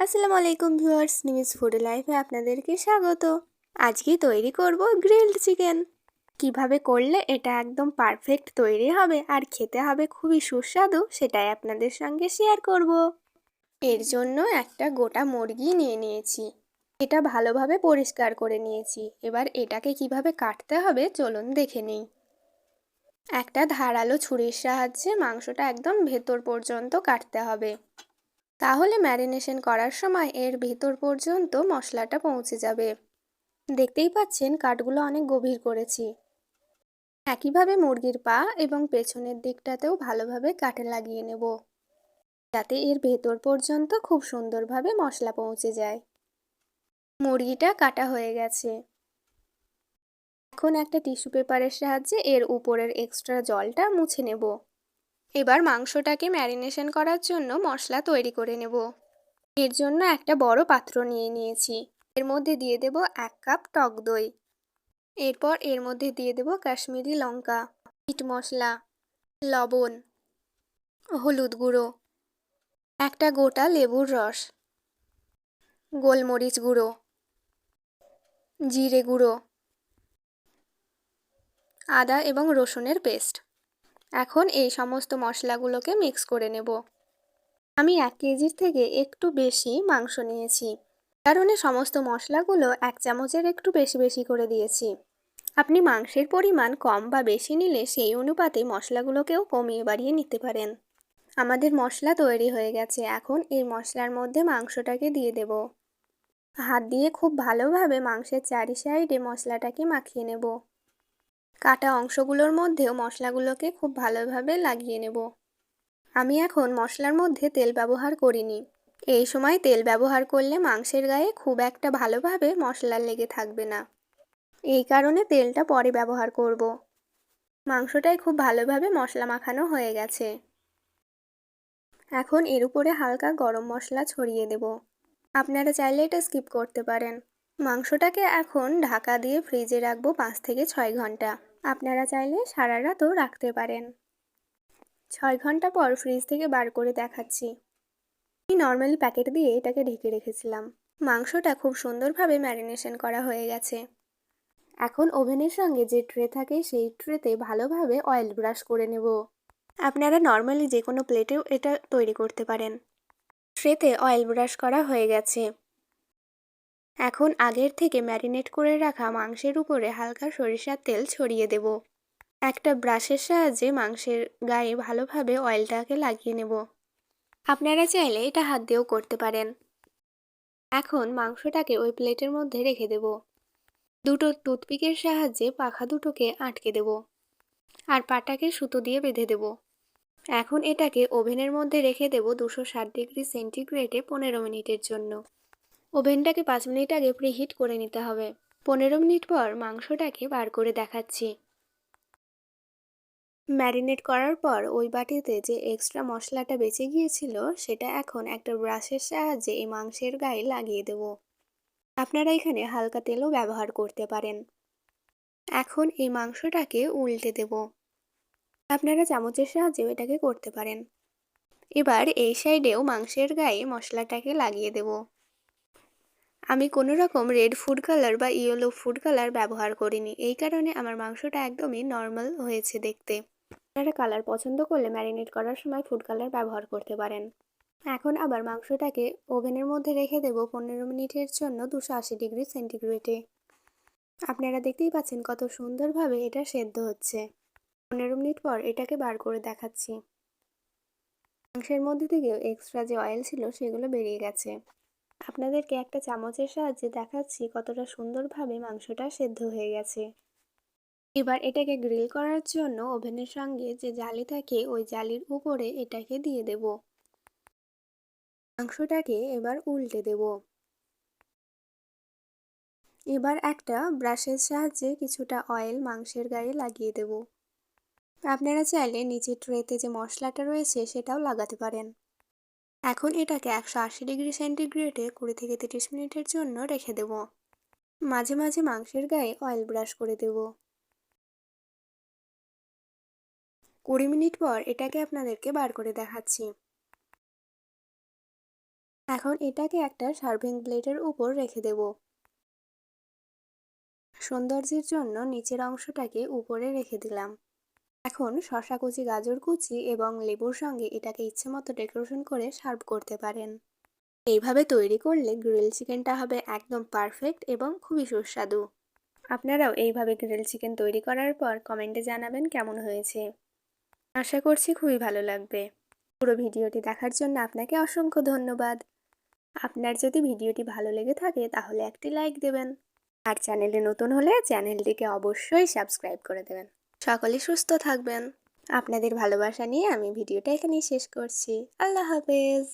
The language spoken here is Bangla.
আসসালামু আলাইকুম ভিউয়ার্স নিমিস ফুড লাইফে আপনাদেরকে স্বাগত। আজকে তৈরি করব গ্রিলড চিকেন। কীভাবে করলে এটা একদম পারফেক্ট তৈরি হবে আর খেতে হবে খুবই সুস্বাদু, সেটাই আপনাদের সঙ্গে শেয়ার করব। এর জন্য একটা গোটা মুরগি নিয়ে নিয়েছি। এটা ভালোভাবে পরিষ্কার করে নিয়েছি। এবার এটাকে কীভাবে কাটতে হবে চলুন দেখে নিই। একটা ধারালো ছুরির সাহায্যে মাংসটা একদম ভেতর পর্যন্ত কাটতে হবে। তাহলে ম্যারিনেশন করার সময় এর ভেতর পর্যন্ত মশলাটা পৌঁছে যাবে। দেখতেই পাচ্ছেন কাঠগুলো অনেক গভীর করেছি। একইভাবে মুরগির পা এবং পেছনের দিকটাতেও ভালোভাবে কাটে লাগিয়ে নেব, যাতে এর ভেতর পর্যন্ত খুব সুন্দরভাবে মশলা পৌঁছে যায়। মুরগিটা কাটা হয়ে গেছে। এখন একটা টিস্যু পেপারের সাহায্যে এর উপরের এক্সট্রা জলটা মুছে নেব। এবার মাংসটাকে ম্যারিনেশন করার জন্য মশলা তৈরি করে নেব। এর জন্য একটা বড় পাত্র নিয়ে নিয়েছি। এর মধ্যে দিয়ে দেব এক কাপ টক দই। এরপর এর মধ্যে দিয়ে দেব কাশ্মীরি লঙ্কা, মিট মশলা, লবণ, হলুদ গুঁড়ো, একটা গোটা লেবুর রস, গোলমরিচ গুঁড়ো, জিরে গুঁড়ো, আদা এবং রসুনের পেস্ট। এখন এই সমস্ত মশলাগুলোকে মিক্স করে নেব। আমি এক কেজির থেকে একটু বেশি মাংস নিয়েছি। কারণে সমস্ত মশলাগুলো এক চামচের একটু বেশি বেশি করে দিয়েছি। আপনি মাংসের পরিমাণ কম বা বেশি নিলে সেই অনুপাতে মশলাগুলোকেও কমিয়ে বাড়িয়ে নিতে পারেন। আমাদের মশলা তৈরি হয়ে গেছে। এখন এই মশলার মধ্যে মাংসটাকে দিয়ে দেব। হাত দিয়ে খুব ভালোভাবে মাংসের চারি সাইডে মশলাটাকে মাখিয়ে নেব। কাটা অংশগুলোর মধ্যেও মশলাগুলোকে খুব ভালোভাবে লাগিয়ে নেব। আমি এখন মশলার মধ্যে তেল ব্যবহার করিনি। এই সময় তেল ব্যবহার করলে মাংসের গায়ে খুব একটা ভালোভাবে মশলা লেগে থাকবে না। এই কারণে তেলটা পরে ব্যবহার করব। মাংসটাই খুব ভালোভাবে মশলা মাখানো হয়ে গেছে। এখন এর উপরে হালকা গরম মশলা ছড়িয়ে দেব। আপনারা চাইলে এটা স্কিপ করতে পারেন। মাংসটাকে এখন ঢাকা দিয়ে ফ্রিজে রাখব পাঁচ থেকে ছয় ঘণ্টা। আপনারা চাইলে সারা রাতও রাখতে পারেন। ছয় ঘণ্টা পর ফ্রিজ থেকে বার করে দেখাচ্ছি। আমি নর্মালি প্যাকেট দিয়ে এটাকে ঢেকে রেখেছিলাম। মাংসটা খুব সুন্দরভাবে ম্যারিনেশন করা হয়ে গেছে। এখন ওভেনের সঙ্গে যে ট্রে থাকে সেই ট্রেতে ভালোভাবে অয়েল ব্রাশ করে নেব। আপনারা নর্মালি যে কোনো প্লেটেও এটা তৈরি করতে পারেন। ট্রেতে অয়েল ব্রাশ করা হয়ে গেছে। এখন আগের থেকে ম্যারিনেট করে রাখা মাংসের উপরে হালকা সরিষার তেল ছড়িয়ে দেব। একটা ব্রাশের সাহায্যে মাংসের গায়ে ভালোভাবে অয়েলটাকে লাগিয়ে নেব। আপনারা চাইলে এটা হাত দিয়েও করতে পারেন। এখন মাংসটাকে ওই প্লেটের মধ্যে রেখে দেব। দুটো টুথপিকের সাহায্যে পাখা দুটোকে আটকে দেব। আর পাটাকে সুতো দিয়ে বেঁধে দেব। এখন এটাকে ওভেনের মধ্যে রেখে দেব দুশো ষাট ডিগ্রি সেন্টিগ্রেডে পনেরো মিনিটের জন্য। ওভেনটাকে পাঁচ মিনিট আগে প্রিহিট করে নিতে হবে। পনেরো মিনিট পর মাংসটাকে বার করে দেখাচ্ছি। ম্যারিনেট করার পর ওই বাটিতে যে এক্সট্রা মশলাটা বেঁচে গিয়েছিল, সেটা এখন একটা ব্রাশের সাহায্যে এই মাংসের গায়ে লাগিয়ে দেব। আপনারা এখানে হালকা তেলও ব্যবহার করতে পারেন। এখন এই মাংসটাকে উল্টে দেব। আপনারা চামচের সাহায্যেও এটাকে করতে পারেন। এবার এই সাইডেও মাংসের গায়ে মশলাটাকে লাগিয়ে দেব। আমি কোনো রকম রেড ফুড কালার বা ইয়েলো ফুড কালার ব্যবহার করিনি। এই কারণে আমার মাংসটা একদমই নর্মাল হয়েছে দেখতে। আপনারা কালার পছন্দ করলে ম্যারিনেট করার সময় ফুড কালার ব্যবহার করতে পারেন। এখন আবার মাংসটাকে ওভেনের মধ্যে রেখে দেব পনেরো মিনিটের জন্য দুশো আশি ডিগ্রি সেন্টিগ্রেডে আপনারা দেখতেই পাচ্ছেন কত সুন্দরভাবে এটা সেদ্ধ হচ্ছে। পনেরো মিনিট পর এটাকে বার করে দেখাচ্ছি। মাংসের মধ্যে থেকেও এক্সট্রা যে অয়েল ছিল সেগুলো বেরিয়ে গেছে। আপনাদেরকে একটা চামচের সাহায্যে দেখাচ্ছি কতটা সুন্দরভাবে মাংসটা সেদ্ধ হয়ে গেছে। এবার এটাকে গ্রিল করার জন্য ওভেনের সঙ্গে যে জালি থাকে, ওই জালির উপরে এটাকে দিয়ে দেব। মাংসটাকে এবার উল্টে দেব। এবার একটা ব্রাশের সাহায্যে কিছুটা অয়েল মাংসের গায়ে লাগিয়ে দেব। আপনারা চাইলে নিচের ট্রেতে যে মশলাটা রয়েছে, সেটাও লাগাতে পারেন। এখন এটাকে একশো আশি ডিগ্রি সেন্টিগ্রেডে কুড়ি থেকে তিরিশ মিনিটের জন্য রেখে দেব। মাঝে মাঝে মাংসের গায়ে অয়েল ব্রাশ করে দেব। কুড়ি মিনিট পর এটাকে আপনাদেরকে বার করে দেখাচ্ছি। এখন এটাকে একটা সার্ভিং প্লেটের উপর রেখে দেব। সৌন্দর্যের জন্য নিচের অংশটাকে উপরে রেখে দিলাম। এখন শশা কুচি গাজর কুচি এবং লেবুর সঙ্গে এটাকে ইচ্ছে মতো ডেকোরেশন করে সার্ভ করতে পারেন। এইভাবে তৈরি করলে গ্রিল চিকেনটা হবে একদম পারফেক্ট এবং খুবই সুস্বাদু। আপনারাও এইভাবে গ্রিল চিকেন তৈরি করার পর কমেন্টে জানাবেন কেমন হয়েছে। আশা করছি খুবই ভালো লাগবে। পুরো ভিডিওটি দেখার জন্য আপনাকে অসংখ্য ধন্যবাদ। আপনার যদি ভিডিওটি ভালো লেগে থাকে তাহলে একটি লাইক দেবেন। আর চ্যানেলে নতুন হলে চ্যানেলটিকে অবশ্যই সাবস্ক্রাইব করে দেবেন। সকলে সুস্থ থাকবেন। আপনাদের ভালোবাসা নিয়ে আমি ভিডিওটা এখানেই শেষ করছি। আল্লাহ হাফেজ।